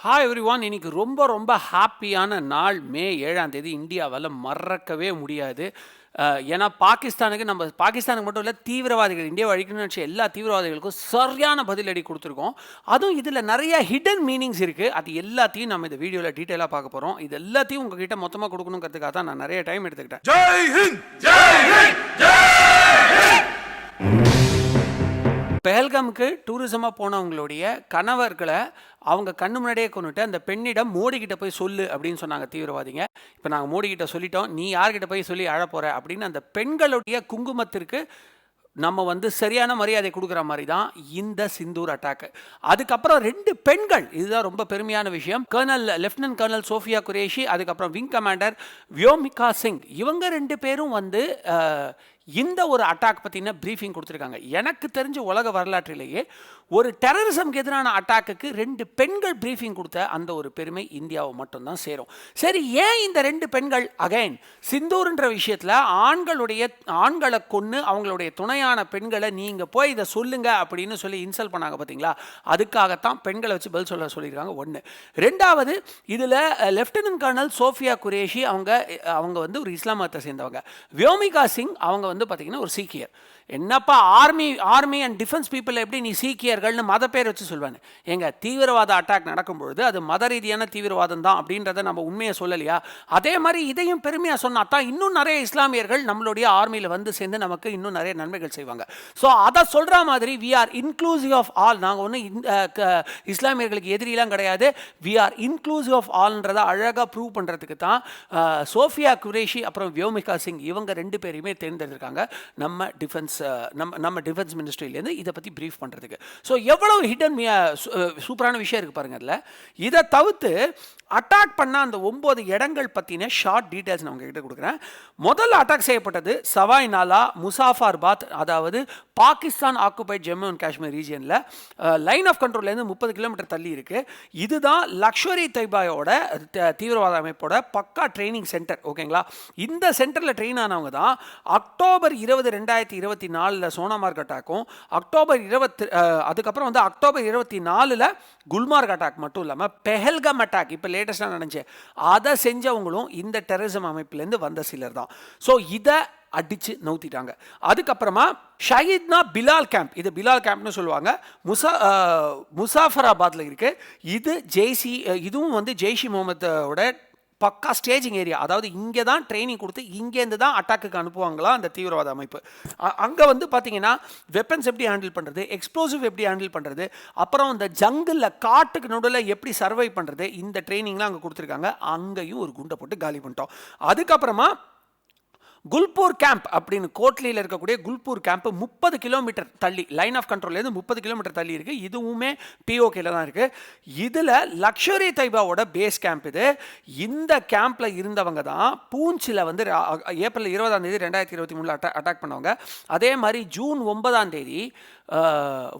Hi every one இன்னைக்கு ரொம்ப ரொம்ப ஹாப்பியான நாள் மே ஏழாம் தேதி. இந்தியாவால் மறக்கவே முடியாது. ஏன்னா பாகிஸ்தானுக்கு நம்ம பாகிஸ்தானுக்கு மட்டும் இல்லை தீவிரவாதிகள் இந்தியா அழிக்கணும்னு நினச்ச எல்லா தீவிரவாதிகளுக்கும் சரியான பதிலடி கொடுத்துருக்கோம். அதுவும் இதில் நிறைய ஹிடன் மீனிங்ஸ் இருக்குது அது எல்லாத்தையும் நம்ம இந்த வீடியோவில் டீட்டெயிலாக பார்க்க போகிறோம் இது எல்லாத்தையும் உங்ககிட்ட மொத்தமாக கொடுக்கணுங்கிறதுக்காக தான் நான் நிறைய டைம் எடுத்துக்கிட்டேன். ஜெய் ஹிந்த்! ஜெய் ஹிந்த்! பெஹல்காமுக்கு டூரிசமாக போனவங்களுடைய கணவர்களை அவங்க கண்ணு முன்னாடியே கொண்டுட்டு அந்த பெண்ணிடம் மோடி போய் சொல்லு அப்படின்னு சொன்னாங்க தீவிரவாதிங்க. இப்போ நாங்கள் மோடி சொல்லிட்டோம் நீ யார்கிட்ட போய் சொல்லி அழ அப்படின்னு அந்த பெண்களுடைய குங்குமத்திற்கு நம்ம வந்து சரியான மரியாதை கொடுக்குற மாதிரி தான் இந்த சிந்தூர் அட்டாக்கு அதுக்கப்புறம் ரெண்டு பெண்கள் இதுதான் ரொம்ப பெருமையான விஷயம். Colonel lieutenant colonel Sofiya Qureshi அதுக்கப்புறம் விங் கமாண்டர் வியோமிகா சிங் இவங்க ரெண்டு பேரும் வந்து இந்த ஒரு அட்டாக் பற்றின ப்ரீஃபிங் கொடுத்துருக்காங்க. எனக்கு தெரிஞ்ச உலக வரலாற்றிலேயே ஒரு டெரரிசம்க்கு எதிரான அட்டாக்குக்கு ரெண்டு பெண்கள் ப்ரீஃபிங் கொடுத்த அந்த ஒரு பெருமை இந்தியாவை மட்டும்தான் சேரும். சரி ஏன் இந்த ரெண்டு பெண்கள்? அகைன் சிந்தூர்ன்ற விஷயத்தில் ஆண்களுடைய ஆண்களை கொன்று அவங்களுடைய துணையான பெண்களை நீங்கள் போய் இதை சொல்லுங்க அப்படின்னு சொல்லி இன்சல்ட் பண்ணாங்க பார்த்தீங்களா அதுக்காகத்தான் பெண்களை வச்சு பதில் சொல்ல சொல்லியிருக்காங்க. ஒன்று ரெண்டாவது இதில் லெஃப்டினன்ட் கர்னல் சோஃபியா குரேஷி அவங்க அவங்க வந்து ஒரு இஸ்லாமத்தை சேர்ந்தவங்க. வியோமிகா சிங் அவங்க வந்து பார்த்திங்கன்னா ஒரு சீக்கியர். என்னப்பா army army and defence people எப்படி நீ சீக்கியர்கள்னு மத பேர் வச்சு சொல்வாங்க எங்க தீவிரவாத அட்டாக் நடக்கும் பொழுது அது மத ரீதியான தீவிரவாதம் தான் அப்படின்றத நம்ம உண்மையை சொல்லலையா? அதே மாதிரி இதையும் பெருமையாக சொன்னா தான் இன்னும் நிறைய இஸ்லாமியர்கள் நம்மளுடைய ஆர்மியில் வந்து சேர்ந்து நமக்கு இன்னும் நிறைய நன்மைகள் செய்வாங்க. ஸோ அதை சொல்கிற மாதிரி we are inclusive of all நாங்கள் ஒன்றும் இஸ்லாமியர்களுக்கு எதிரிலாம் கிடையாது. வி ஆர் இன்க்ளூசிவ் ஆஃப் ஆல்ன்றதை அழகாக ப்ரூவ் பண்ணுறதுக்கு தான் சோஃபியா குரேஷி அப்புறம் வியோமிகா சிங் இவங்க ரெண்டு பேரையுமே தேர்ந்தெடுத்திருக்காங்க. நம்ம டிஃபென்ஸ் நம்ம நம்ம டிஃபென்ஸ் மினிஸ்ட்ரியிலேருந்து இதை பற்றி ப்ரீஃப் பண்ணுறதுக்கு ஸோ எவ்வளோ ஹிடன் சூப்பரான விஷயம் இருக்குது பாருங்க அதில். இதை தவிர்த்து அட்டாக் பண்ண அந்த ஒம்பது இடங்கள் பற்றின ஷார்ட் டீட்டெயில்ஸ் நான் உங்ககிட்ட கொடுக்குறேன். முதல்ல அட்டாக் செய்யப்பட்டது சவாய் நாலா முசாஃபார்பாத் அதாவது பாகிஸ்தான் ஆக்குபைட் ஜம்மு அண்ட் காஷ்மீர் ரீஜியனில் லைன் ஆஃப் கண்ட்ரோல்லேருந்து முப்பது கிலோமீட்டர் தள்ளி இருக்குது இதுதான் லக்ஷ்வரி தைபாயோட த- தீவிரவாத அமைப்போட பக்கா ட்ரைனிங் சென்டர் ஓகேங்களா இந்த சென்டரில் ட்ரெயின் ஆனவங்க தான் அக்டோபர் இருபது ரெண்டாயிரத்தி இருபத்தி நாலில் சோனாமார்க் அட்டாக்கும் அக்டோபர் இருபத்தி அதுக்கப்புறம் வந்து அக்டோபர் இருபத்தி நாலில் குல்மார்க் அட்டாக் மட்டும் இல்லாமல் பெஹல்கம் அட்டாக் இப்போ லேட்டஸ்ட்டாக நடந்துச்சு அதை செஞ்சவங்களும் இந்த டெரரிசம் அமைப்புலேருந்து வந்த சிலர் தான். ஸோ இதை அடிச்சு நவுத்திட்டாங்க. அதுக்கப்புறமா ஷஹீத்னா பிலால் கேம்ப் இது பிலால் கேம்ப்னு சொல்லுவாங்க. முசா முசாஃபராபாத்தில் இருக்கு. இது ஜெய்சி இதுவும் வந்து ஜெய்ஷி முகமதோட பக்கா ஸ்டேஜிங் ஏரியா அதாவது இங்கே தான் ட்ரைனிங் கொடுத்து இங்கேருந்து தான் அட்டாக்குக்கு அனுப்புவாங்களா அந்த தீவிரவாத அமைப்பு. அங்கே வந்து பார்த்தீங்கன்னா வெப்பன்ஸ் எப்படி ஹேண்டில் பண்ணுறது எக்ஸ்ப்ளோசிவ் எப்படி ஹேண்டில் பண்ணுறது அப்புறம் இந்த ஜங்கிளில் காட்டுக்கு நடுவில் எப்படி சர்வை பண்ணுறது இந்த ட்ரைனிங்லாம் அங்கே கொடுத்துருக்காங்க. அங்கேயும் ஒரு குண்டை போட்டு காலி பண்ணிட்டோம். அதுக்கப்புறமா குல்பூர் கேம்ப் அப்படின்னு கோட்லியில் இருக்கக்கூடிய குல்பூர் கேம்ப் முப்பது கிலோமீட்டர் தள்ளி லைன் ஆஃப் கண்ட்ரோல்லேருந்து முப்பது கிலோமீட்டர் தள்ளி இருக்குது இதுவுமே பிஓகேல தான் இருக்குது இதில் லக்ஷரி தைபாவோட பேஸ் கேம்ப் இது. இந்த கேம்பில் இருந்தவங்க தான் பூஞ்சில் வந்து ஏப்ரல் இருபதாம் தேதி ரெண்டாயிரத்தி இருபத்தி மூணில் அட்டா அட்டாக் பண்ணவங்க. அதே மாதிரி ஜூன் ஒன்பதாம் தேதி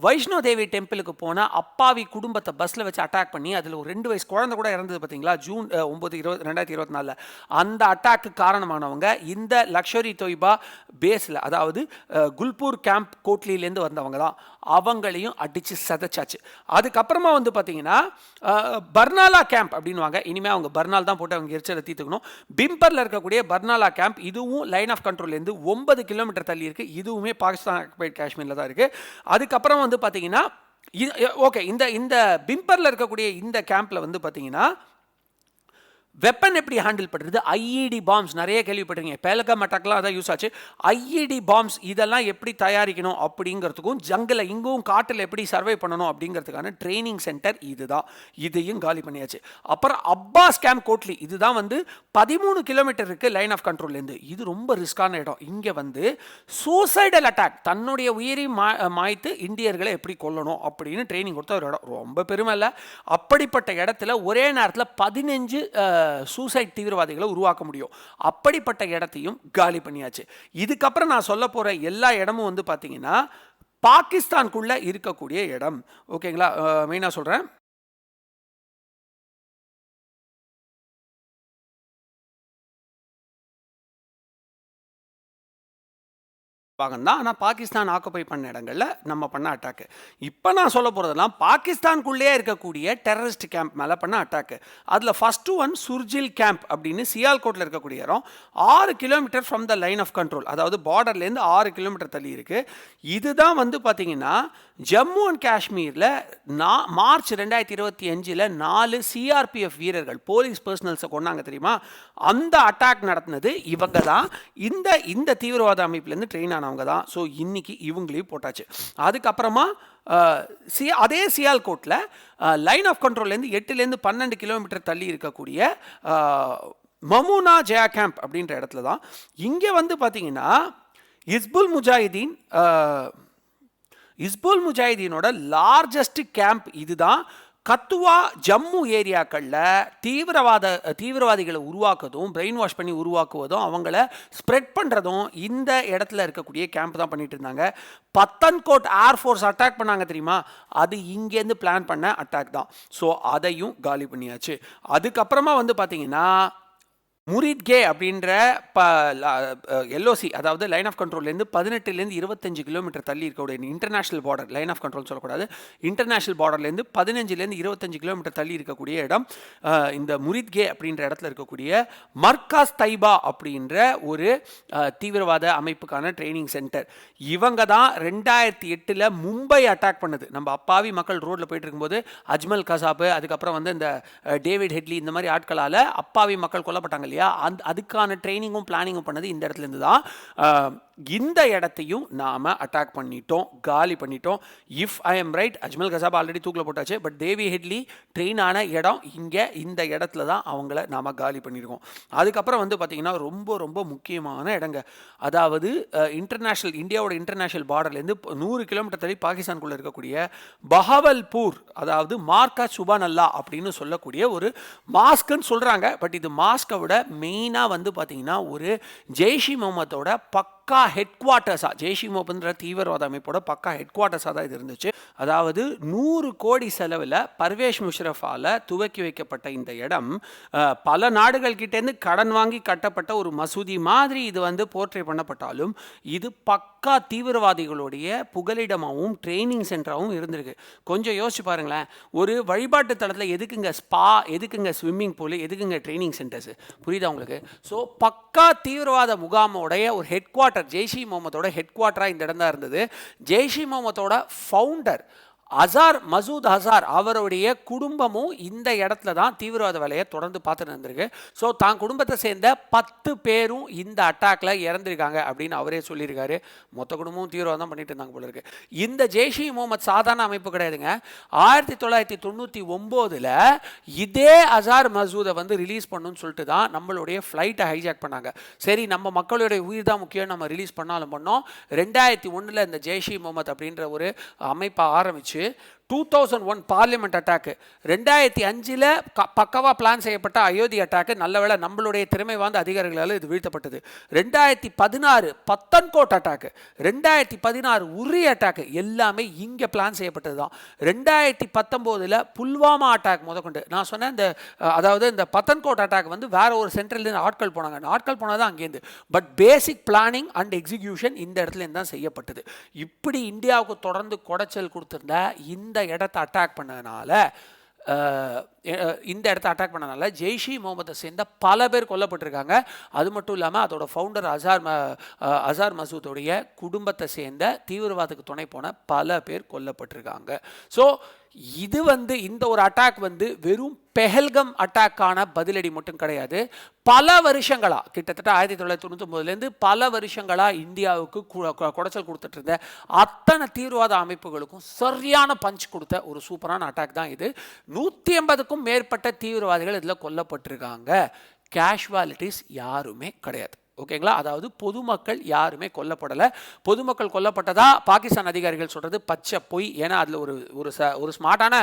வைஷ்ணோ தேவி டெம்பிளுக்கு போன அப்பாவி குடும்பத்தை பஸ்ஸில் வச்சு அட்டாக் பண்ணி அதில் ஒரு ரெண்டு வயசு குழந்தை கூட இறந்தது பார்த்தீங்களா ஜூன் ஒம்பது இருபது ரெண்டாயிரத்தி இருபத்தி நாலில். அந்த அட்டாக்கு காரணமானவங்க இந்த லக்ஷரி தொய்பா பேஸில் அதாவது குல்பூர் கேம்ப் கோட்லியிலேருந்து வந்தவங்க தான். அவங்களையும் அடித்து சதைச்சாச்சு. அதுக்கப்புறமா வந்து பார்த்தீங்கன்னா பர்னாலா கேம்ப் அப்படின்வாங்க இனிமேல் அவங்க பர்னால் தான் போட்டு அவங்க எரிச்சலை தீர்த்துக்கணும். பிம்பரில் இருக்கக்கூடிய பர்னாலா கேம்ப் இதுவும் லைன் ஆஃப் கண்ட்ரோல்லேருந்து ஒன்பது கிலோமீட்டர் தள்ளி இருக்குது இதுவுமே பாகிஸ்தான் ஆக்குபைட் காஷ்மீரில் தான் இருக்குது அதுக்கப்புறம் வந்து பார்த்தீங்கன்னா ஓகே இந்த இந்த பிம்பரில் இருக்கக்கூடிய இந்த கேம்பில் வந்து பார்த்தீங்கன்னா வெப்பன் எப்படி ஹேண்டில் பண்ணுறது ஐஇடி பாம்ஸ் நிறைய கேள்விப்பட்டிருக்கீங்க. பேலகம் அட்டாக்லாம் அதான் யூஸ் ஆச்சு. ஐஇடி பாம்ஸ் இதெல்லாம் எப்படி தயாரிக்கணும் அப்படிங்கிறதுக்கும் ஜங்கில் இங்கும் காட்டில் எப்படி சர்வை பண்ணணும் அப்படிங்கிறதுக்கான ட்ரைனிங் சென்டர் இதுதான். இதையும் காலி பண்ணியாச்சு. அப்புறம் அப்பாஸ் கேம்ப் கோட்லி இதுதான் வந்து பதிமூணு கிலோமீட்டர் இருக்குது லைன் ஆஃப் கண்ட்ரோல்லேருந்து இது ரொம்ப ரிஸ்கான இடம். இங்கே வந்து சூசைடல் அட்டாக் தன்னுடைய உயிரை மா மாய்த்து இந்தியர்களை எப்படி கொல்லணும் அப்படின்னு ட்ரைனிங் கொடுத்த ஒரு இடம். ரொம்ப பெருமை இல்லை? அப்படிப்பட்ட இடத்துல ஒரே நேரத்தில் பதினஞ்சு சூசைட் தீவிரவாதிகளை உருவாக்க முடியும். அப்படிப்பட்ட இடத்தையும் காலி பண்ணியாச்சு. இதுக்கப்புறம் நான் சொல்ல போகிற எல்லா இடமும் வந்து பார்த்தீங்கன்னா பாகிஸ்தானுக்குள்ளே இருக்கக்கூடிய இடம். ஓகேங்களா? மெயினாக சொல்கிறேன் பாகம் தான் ஆனால் பாகிஸ்தான் ஆக்குப்பை பண்ண இடங்களில் நம்ம பண்ண அட்டாக்கு இப்போ நான் சொல்ல போகிறதெல்லாம் பாகிஸ்தான்குள்ளேயே இருக்கக்கூடிய டெரரிஸ்ட் கேம்ப் மேலே பண்ண அட்டாக்கு அதில் ஃபஸ்ட்டு ஒன் சுர்ஜில் கேம்ப் அப்படின்னு சியால்கோட்டில் இருக்கக்கூடிய இடம். ஆறு kilometre from the line of control அதாவது பார்டர்லேருந்து ஆறு கிலோமீட்டர் தள்ளி இருக்குது இதுதான் வந்து பார்த்திங்கன்னா ஜம்மு அண்ட் காஷ்மீரில் நா மார்ச் ரெண்டாயிரத்தி இருபத்தி அஞ்சில் நாலு சிஆர்பிஎஃப் வீரர்கள் போலீஸ் பர்சனல்ஸை கொண்டாங்க தெரியுமா? அந்த அட்டாக் நடத்தினது இவங்க தான் இந்த இந்த தீவிரவாத அமைப்புலேருந்து ட்ரெயின் ஆனவங்க தான். ஸோ இன்றைக்கி இவங்களையும் போட்டாச்சு. அதுக்கப்புறமா சி அதே சியால்கோட்டில் லைன் ஆஃப் கண்ட்ரோல்லேருந்து எட்டுலேருந்து பன்னெண்டு கிலோமீட்டர் தள்ளி இருக்கக்கூடிய மமுனா ஜெயா கேம்ப் அப்படின்ற இடத்துல தான். இங்கே வந்து பார்த்தீங்கன்னா இஸ்புல் முஜாஹிதீன் இஸ்புல் முஜாஹிதீனோட லார்ஜஸ்ட் கேம்ப் இதுதான். கத்துவா ஜம்மு ஏரியாக்களில் தீவிரவாத தீவிரவாதிகளை உருவாக்குவதும் பிரெயின் வாஷ் பண்ணி உருவாக்குவதும் அவங்கள ஸ்ப்ரெட் பண்ணுறதும் இந்த இடத்துல இருக்கக்கூடிய கேம்ப் தான் பண்ணிட்டு இருந்தாங்க. பத்தன்கோட் ஏர்ஃபோர்ஸ் அட்டாக் பண்ணாங்க தெரியுமா? அது இங்கேருந்து பிளான் பண்ண அட்டாக் தான். ஸோ அதையும் காலி பண்ணியாச்சு. அதுக்கப்புறமா வந்து பார்த்தீங்கன்னா முரிட்கே அப்படின்ற ப எல்ஓசி அதாவது லைன் ஆஃப் கண்ட்ரோல்லேருந்து பதினெட்டுலேருந்து இருபத்தஞ்சு கிலோமீட்டர் தள்ளி இருக்கக்கூடிய international border line of control சொல்லக்கூடாது. இன்டர்நேஷனல் பார்டர்லேருந்து பதினஞ்சுலேருந்து இருபத்தஞ்சு கிலோமீட்டர் தள்ளி இருக்கக்கூடிய இடம் இந்த முரித்கே அப்படின்ற இடத்துல இருக்கக்கூடிய மர்காஸ் தைபா அப்படின்ற ஒரு தீவிரவாத அமைப்புக்கான ட்ரைனிங் சென்டர் இவங்க தான் ரெண்டாயிரத்தி எட்டில் மும்பை அட்டாக் பண்ணுது. நம்ம அப்பாவி மக்கள் ரோட்டில் போயிட்டு இருக்கும்போது அஜ்மல் கசாப்பு அதுக்கப்புறம் வந்து இந்த டேவிட் ஹெட்லி இந்த மாதிரி ஆட்களால் அப்பாவி மக்கள் கொல்லப்பட்டாங்க இல்லையா? அந் அதுக்கான ட்ரைனிங்கும் பிளானிங்கும் பண்ணது இந்த இடத்துல இருந்து தான் இந்த இடத்தையும் நாம் அட்டாக் பண்ணிட்டோம் காலி பண்ணிட்டோம். If I am right Ajmal Kasab already தூக்கில் போட்டாச்சு. பட் தேவி ஹெட்லி ட்ரெயின் ஆன இடம் இங்கே இந்த இடத்துல தான் அவங்கள நாம் காலி பண்ணியிருக்கோம் அதுக்கப்புறம் வந்து பார்த்திங்கன்னா ரொம்ப ரொம்ப முக்கியமான இடங்க. அதாவது இன்டர்நேஷ்னல் இந்தியாவோட இன்டர்நேஷ்னல் பார்டர்லேருந்து நூறு கிலோமீட்டர் தள்ளி பாகிஸ்தானுக்குள்ளே இருக்கக்கூடிய பஹவல்பூர் அதாவது மார்க்கா சுபானல்லா அப்படின்னு சொல்லக்கூடிய ஒரு மாஸ்க்குன்னு சொல்கிறாங்க பட் இது மாஸ்கை விட மெயினாக வந்து பார்த்திங்கன்னா ஒரு ஜெய்ஷி முகமதோட பக்கா ஹெட் குவார்ட்டர்ஸாக ஜெய்ஷி முகமதுன்ற தீவிரவாத அமைப்போட பக்கா ஹெட் குவார்ட்டர்ஸாக தான் இது இருந்துச்சு. அதாவது நூறு கோடி செலவில் பர்வேஷ் முஷரஃபால் துவக்கி வைக்கப்பட்ட இந்த இடம் பல நாடுகள் கிட்டேருந்து கடன் வாங்கி கட்டப்பட்ட ஒரு மசூதி மாதிரி இது வந்து போர்ட்ரே பண்ணப்பட்டாலும் இது பக்கா தீவிரவாதிகளுடைய புகலிடமாகவும் ட்ரைனிங் சென்டராகவும் இருந்திருக்கு. கொஞ்சம் யோசிச்சு பாருங்களேன். ஒரு வழிபாட்டு தளத்தில் எதுக்குங்க ஸ்பா எதுக்குங்க ஸ்விம்மிங் பூல் எதுக்குங்க ட்ரைனிங் சென்டர்ஸ்? புரியுதா உங்களுக்கு? ஸோ பக்கா தீவிரவாத முகாமோடைய ஒரு ஹெட் குவார்ட்டர் ஜெய்ஷி முகமதோட ஹெட் குவார்ட்டராக இந்த இடம் தான் இருந்தது. ஜெய்ஷி முகமதோட ஃபவுண்டர் அசார் மசூத் அசார் அவருடைய குடும்பமும் இந்த இடத்துல தான் தீவிரவாத வேலையை தொடர்ந்து பார்த்துட்டு இருந்திருக்கு. ஸோ தான் குடும்பத்தை சேர்ந்த பத்து பேரும் இந்த அட்டாக்ல இறந்திருக்காங்க அப்படின்னு அவரே சொல்லியிருக்காரு. மொத்த குடும்பமும் தீவிரவாதம் பண்ணிட்டு இருந்தாங்க போல இருக்கு. இந்த ஜெய்ஷி முகமது சாதாரண அமைப்பு கிடையாதுங்க. ஆயிரத்தி தொள்ளாயிரத்தி தொண்ணூற்றி ஒம்போதில் இதே அசார் மசூதை வந்து ரிலீஸ் பண்ணுன்னு சொல்லிட்டு தான் நம்மளுடைய ஃப்ளைட்டை ஹைஜாக் பண்ணாங்க. சரி நம்ம மக்களுடைய உயிர் தான் முக்கியம் நம்ம ரிலீஸ் பண்ணாலும் பண்ணோம். ரெண்டாயிரத்தி ஒன்றில் இந்த ஜெய்ஷி முகமது அப்படின்ற ஒரு அமைப்பை 学 two thousand one parliament attack ரெண்டாயிரத்தி அஞ்சில் க பக்கவாக பிளான் செய்யப்பட்ட அயோத்தி அட்டாக்கு நல்லவேளை நம்மளுடைய திறமை வாய்ந்த அதிகாரிகளால் இது வீழ்த்தப்பட்டது. ரெண்டாயிரத்தி பதினாறு பத்தன்கோட் அட்டாக்கு ரெண்டாயிரத்தி பதினாறு உரி அட்டாக்கு எல்லாமே இங்கே பிளான் செய்யப்பட்டது தான் ரெண்டாயிரத்தி பத்தொம்போதில் புல்வாமா அட்டாக் முதற்கொண்டு. நான் சொன்னேன் இந்த அதாவது இந்த பத்தன்கோட் அட்டாக் வந்து வேற ஒரு சென்ட்ரல்லேருந்து ஆட்கள் போனாங்க. ஆட்கள் போனால் தான் அங்கேருந்து but basic planning and execution இந்த இடத்துல இருந்து தான் செய்யப்பட்டது. இப்படி இந்தியாவுக்கு தொடர்ந்து குடைச்சல் கொடுத்துருந்த இந்த இடத்த அட்டாக் பண்ணதுனால இந்த இடத்த அட்டாக் பண்ணனால ஜெய்ஷி முகமதை சேர்ந்த பல பேர் கொல்லப்பட்டிருக்காங்க. அது மட்டும் இல்லாமல் அதோட ஃபவுண்டர் அசார் ம அசார் மசூத்துடைய குடும்பத்தை சேர்ந்த தீவிரவாதத்துக்கு துணை போன பல பேர் கொல்லப்பட்டிருக்காங்க. ஸோ இது வந்து இந்த ஒரு அட்டாக் வந்து வெறும் பெஹல்கம் அட்டாக்கான பதிலடி மட்டும் கிடையாது. பல வருஷங்களா கிட்டத்தட்ட ஆயிரத்தி தொள்ளாயிரத்தி தொண்ணூத்தொம்பதுலேருந்து பல வருஷங்களாக இந்தியாவுக்கு கு- குடைச்சல் கொடுத்துட்டு இருந்த அத்தனை தீவிரவாத அமைப்புகளுக்கும் சரியான பஞ்ச் கொடுத்த ஒரு சூப்பரான அட்டாக் தான் இது. நூற்றி ஐம்பதுக்கும் மேற்பட்ட தீவிரவாதிகள் இதில் கொல்லப்பட்டிருக்காங்க. கேஷுவாலிட்டிஸ் யாருமே கிடையாது. ஓகேங்களா? அதாவது பொதுமக்கள் யாருமே கொல்லப்படலை. பொதுமக்கள் கொல்லப்பட்டதா? பாகிஸ்தான் அதிகாரிகள் சொல்கிறது பச்சை பொய். ஏன்னா அதில் ஒரு ஒரு ச ஒரு ஸ்மார்ட்டான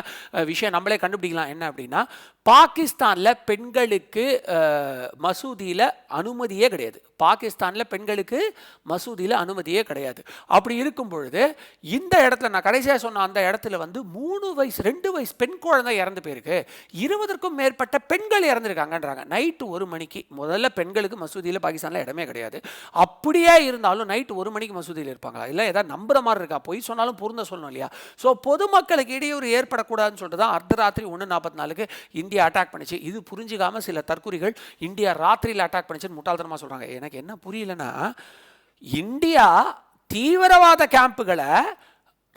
விஷயம் நம்மளே கண்டுபிடிக்கலாம். என்ன அப்படின்னா பாகிஸ்தானில் பெண்களுக்கு மசூதியில் அனுமதியே கிடையாது. பாகிஸ்தானில் பெண்களுக்கு மசூதியில் அனுமதியே கிடையாது. அப்படி இருக்கும் பொழுது இந்த இடத்துல நான் கடைசியாக சொன்ன அந்த இடத்துல வந்து மூணு வயசு ரெண்டு வயசு பெண் குழந்தை இறந்து போயிருக்கு இருபதற்கும் மேற்பட்ட பெண்கள் இறந்துருக்காங்கன்றாங்க. நைட்டு ஒரு மணிக்கு முதல்ல பெண்களுக்கு மசூதியில் பாகிஸ்தானில் இடமே கிடையாது. அப்படியே இருந்தாலும் நைட்டு ஒரு மணிக்கு மசூதியில் இருப்பாங்களா? இல்லை ஏதாவது நம்புற மாதிரி இருக்கா? பொய் சொன்னாலும் பொருந்த சொல்லணும் இல்லையா? ஸோ பொதுமக்களுக்கு இடையூறு ஏற்படக்கூடாதுன்னு சொல்லிட்டு தான் அர்த்தராத்திரி ஒன்று நாற்பத்தி நாலுக்கு இந்தியா அட்டாக் பண்ணிச்சு. இது புரிஞ்சுக்காமல் சில தற்குறிகள் இந்தியா ராத்திரியில் அட்டாக் பண்ணிச்சுன்னு முட்டாள்தனமாக சொல்கிறாங்க எனக்கு என்ன புரியலன்னா இந்தியா தீவிரவாத கேம்புகளை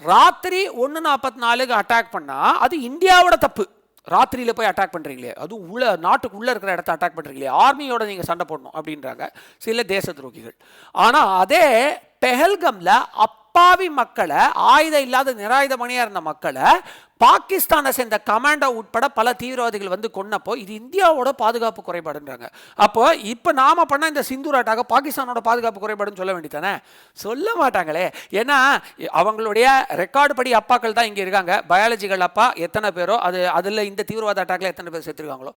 ராத்திரி ஒன்று நாற்பத்தி நாலுக்கு அட்டாக் பண்ணால் அது இந்தியாவோட தப்பு. ராத்திரியில் போய் அட்டாக் பண்ணுறீங்களே அதுவும் உள்ள நாட்டுக்குள்ளே இருக்கிற இடத்த அட்டாக் பண்ணுறீங்களே ஆர்மியோட நீங்கள் சண்டை போடணும் அப்படின்றாங்க சில தேச துரோகிகள். ஆனால் அதே பெஹல்கம்ல அப்பாவி மக்களை ஆயுதம் இல்லாத நிராயுதமணியாக இருந்த மக்களை பாகிஸ்தானை சேர்ந்த கமாண்டோ உட்பட பல தீவிரவாதிகள் வந்து கொன்னப்போ இது இந்தியாவோட பாதுகாப்பு குறைபாடுன்றாங்க. அப்போ இப்போ நாம பண்ண இந்த சிந்தூர் அட்டாக பாகிஸ்தானோட பாதுகாப்பு குறைபாடுன்னு சொல்ல வேண்டியதானே? சொல்ல மாட்டாங்களே. ஏன்னா அவங்களுடைய ரெக்கார்டு படி அப்பாக்கள் தான் இங்கே இருக்காங்க. பயாலஜிகள் அப்பா எத்தனை பேரோ அது அதில் இந்த தீவிரவாத அட்டாக்ல எத்தனை பேர் சேர்த்துருக்காங்களோ